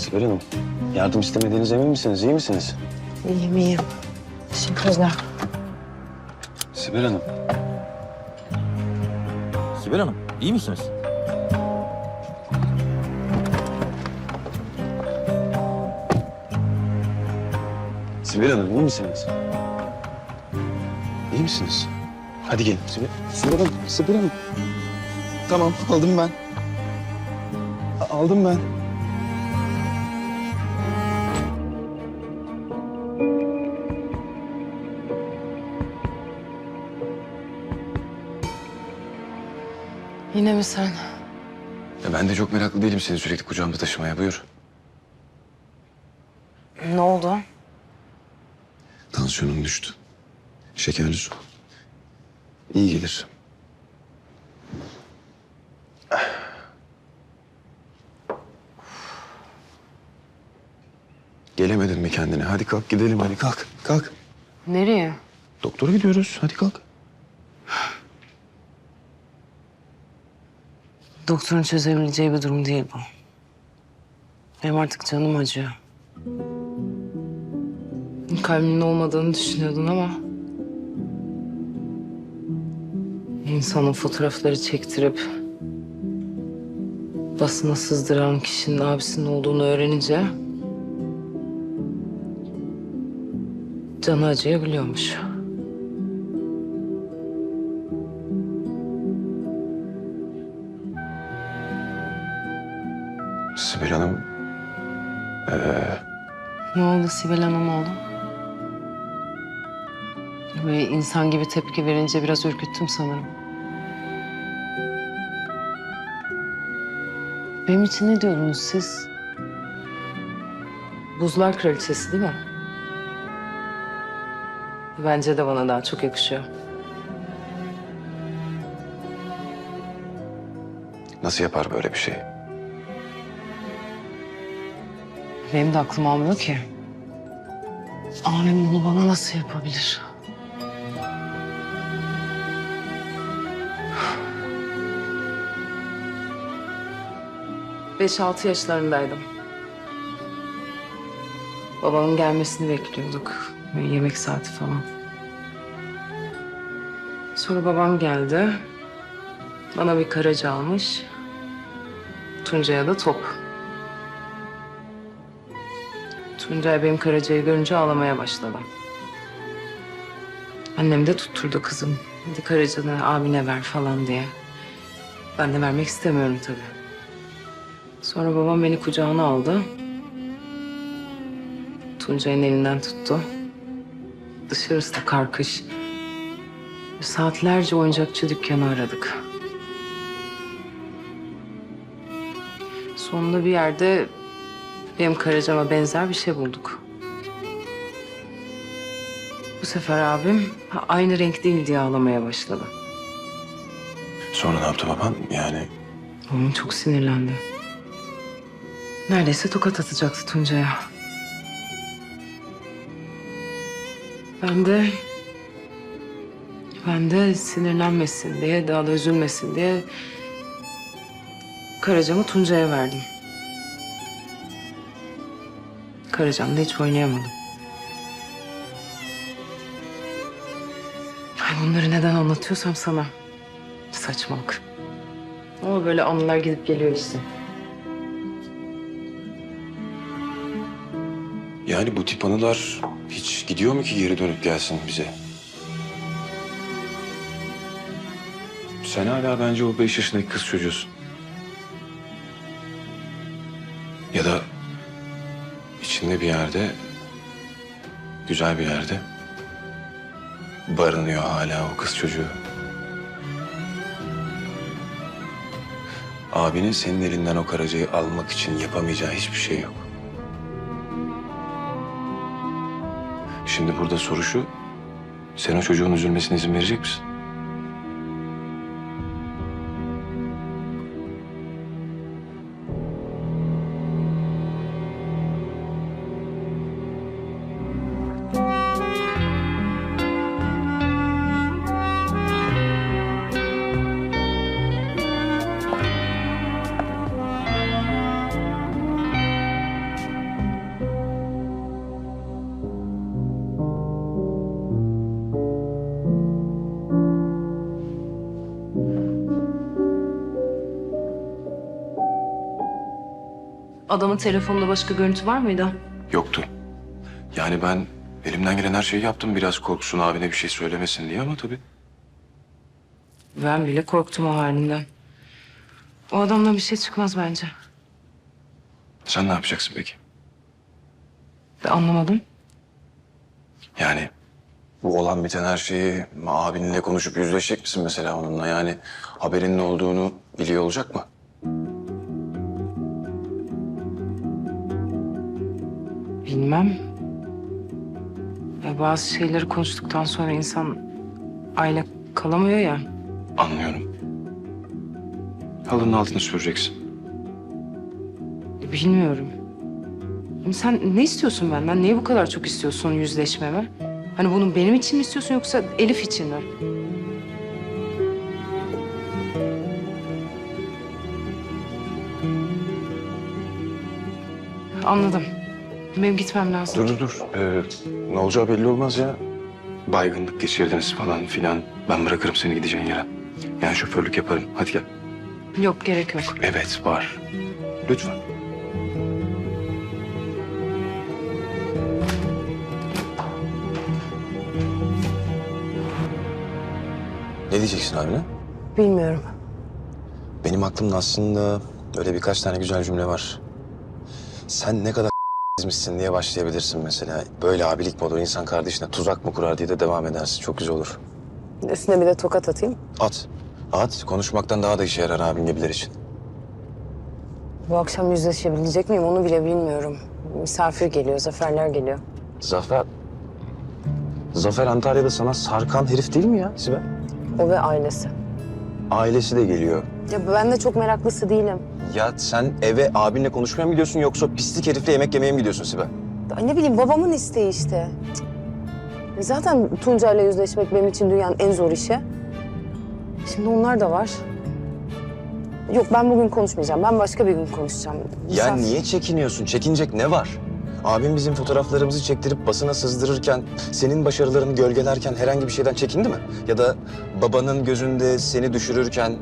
Sibel Hanım, yardım istemediğiniz emin misiniz? İyi misiniz? İyiyim iyiyim. Teşekkürler. Sibel Hanım, Sibel Hanım, iyi misiniz? Sibel Hanım iyi misiniz? İyi misiniz? Hadi gelin Sibel. Sibel Hanım, Sibel Hanım. Tamam, aldım ben. A- Aldım ben. Yine mi sen? Ya ben de çok meraklı değilim seni sürekli kucağımda taşımaya. Buyur. Ne oldu? Tansiyonun düştü. Şekerli su. İyi gelir. Gelemedin mi kendine? Hadi kalk gidelim hadi kalk. Kalk. Nereye? Doktora gidiyoruz. Hadi kalk. Doktorun çözebileceği bir durum değil bu. Benim artık canım acıyor. Kalbimin olmadığını düşünüyordun ama... ...insanın fotoğrafları çektirip... ...basına sızdıran kişinin abisinin olduğunu öğrenince... ...canı acıyabiliyormuş. Sibel Hanım. Ne oldu Sibel Hanım oğlum? Böyle insan gibi tepki verince biraz ürküttüm sanırım. Benim için ne diyordunuz siz? Buzlar kraliçesi değil mi? Bence de bana daha çok yakışıyor. Nasıl yapar böyle bir şey? Benim de aklım almıyor ki. Abim bunu bana nasıl yapabilir? Beş altı yaşlarındaydım. Babamın gelmesini bekliyorduk. Böyle yemek saati falan. Sonra babam geldi. Bana bir karaca almış. Tuncay'a da top. Tuncay benim karacayı görünce ağlamaya başladı. Annem de tutturdu kızım. Hadi karacanı abine ver falan diye. Ben de vermek istemiyorum tabii. Sonra babam beni kucağına aldı. Tuncay'ın elinden tuttu. Dışarısı da karkış. Saatlerce oyuncakçı dükkanı aradık. Sonunda bir yerde benim karacama benzer bir şey bulduk. Bu sefer abim aynı renk değil diye ağlamaya başladı. Sonra ne yaptı baban? Yani Babam çok sinirlendi. Neredeyse tokat atacaktı Tuncay'a. Ben de... Ben de sinirlenmesin diye, daha da üzülmesin diye... Karacamı Tuncay'a verdim. Karacam'da hiç oynayamadım. Ay bunları neden anlatıyorsam sana. Saçmalık. Ama böyle anılar gidip geliyor işte. yani bu tip anılar hiç gidiyor mu ki geri dönüp gelsin bize? Sen hala bence o beş yaşındaki kız çocuğusun. Ya da içinde bir yerde, güzel bir yerde barınıyor hala o kız çocuğu. Abinin senin elinden o karacayı almak için yapamayacağı hiçbir şey yok. Şimdi burada soru şu, sen o çocuğun üzülmesine izin verecek misin? Adamın telefonunda başka görüntü var mıydı? Yoktu. Yani ben elimden gelen her şeyi yaptım biraz korksun abine bir şey söylemesin diye ama tabii. Ben bile korktum o halinden. O adamdan bir şey çıkmaz bence. Sen ne yapacaksın peki? Ben anlamadım. Yani bu olan biten her şeyi abinle konuşup yüzleşecek misin mesela onunla? Yani haberin ne olduğunu biliyor olacak mı? Bilmem. Ya bazı şeyleri konuştuktan sonra insan aile kalamıyor ya. Anlıyorum. Halının altını süpüreceksin. Bilmiyorum. Sen ne istiyorsun benden? Niye bu kadar çok istiyorsun yüzleşmemi? Hani bunu benim için mi istiyorsun yoksa Elif için mi? Anladım. Benim gitmem lazım. Dur dur dur. Ee, ne olacağı belli olmaz ya. Baygınlık geçirdiniz falan filan. Ben bırakırım seni gideceğin yere. Yani şoförlük yaparım. Hadi gel. Yok gerek yok. Evet var. Lütfen. Ne diyeceksin abine? Bilmiyorum. Benim aklımda aslında öyle birkaç tane güzel cümle var. Sen ne kadar misin diye başlayabilirsin mesela. Böyle abilik mi olur, insan kardeşine tuzak mı kurar diye de devam edersin. Çok güzel olur. Üstüne bir de tokat atayım. At. At. Konuşmaktan daha da işe yarar abin gibiler için. Bu akşam yüzleşebilecek miyim onu bile bilmiyorum. Misafir geliyor, zaferler geliyor. Zafer... Zafer Antalya'da sana sarkan herif değil mi ya Sibel? O ve ailesi. Ailesi de geliyor. Ya ben de çok meraklısı değilim. Ya sen eve abinle konuşmaya mı gidiyorsun yoksa pislik herifle yemek yemeye mi gidiyorsun Sibel? Ay ne bileyim babamın isteği işte. Cık. Zaten Tuncay'la yüzleşmek benim için dünyanın en zor işi. Şimdi onlar da var. Yok ben bugün konuşmayacağım. Ben başka bir gün konuşacağım. Ya Misafir- niye çekiniyorsun? Çekinecek ne var? Abim bizim fotoğraflarımızı çektirip basına sızdırırken, senin başarılarını gölgelerken herhangi bir şeyden çekindi mi? Ya da babanın gözünde seni düşürürken,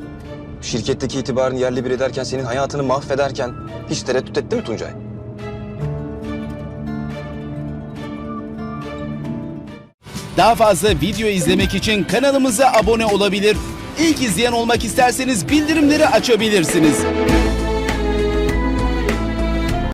şirketteki itibarını yerli bir ederken, senin hayatını mahvederken hiç tereddüt etti mi Tuncay? Daha fazla video izlemek için kanalımıza abone olabilir. İlk izleyen olmak isterseniz bildirimleri açabilirsiniz.